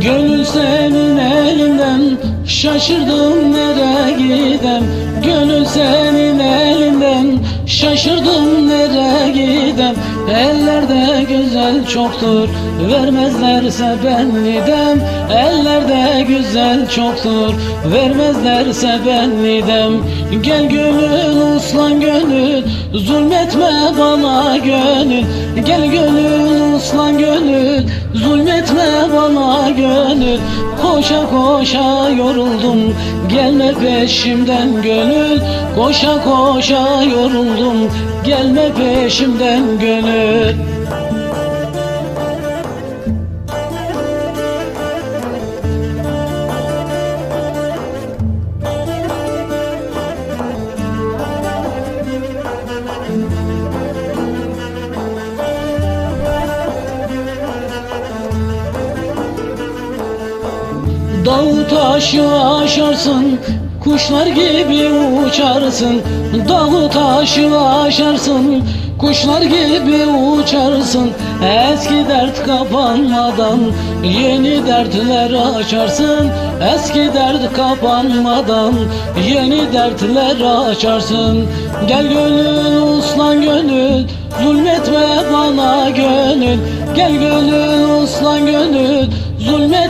Gönül senin elinden Şaşırdım nereye gidem? Gönül senin elinden Şaşırdım nereye gidem? Ellerde güzel çoktur Vermezlerse ben gidem Ellerde güzel çoktur Vermezlerse ben gidem Gel gönül uslan gönül Zulmetme bana gönül. Gel gönül uslan gönül Zulmetme bana gönül Koşa koşa yoruldum. Gelme peşimden gönül Koşa koşa yoruldum. Gelme peşimden gönül Dağ taşı aşarsın Kuşlar gibi uçarsın. Dağ taşı aşarsın Kuşlar gibi uçarsın. Eski dert kapanmadan Yeni dertler açarsın. Eski dert kapanmadan Yeni dertler açarsın. Gel gönül uslan gönül Zulmetme bana gönül. Gel gönül uslan gönül Zulmetme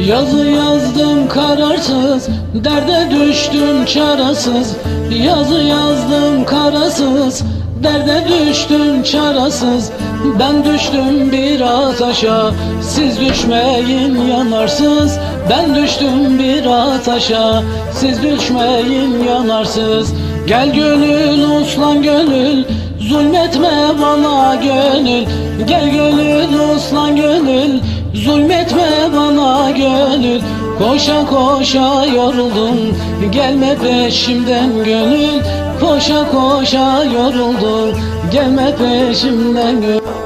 Yazı yazdım kararsız Derde düştüm çarasız. Yazı yazdım karasız Derde düştüm çarasız. Ben düştüm bir ataşa Siz düşmeyin yanarsız. Ben düştüm bir ataşa Siz düşmeyin yanarsız. Gel gönül uslan gönül Zulmetme bana gönül. Gel gönül uslan gönül Zulmetme bana gönül. Koşa koşa yoruldum Gelme peşimden gönül. Koşa koşa yoruldum Gelme peşimden gönül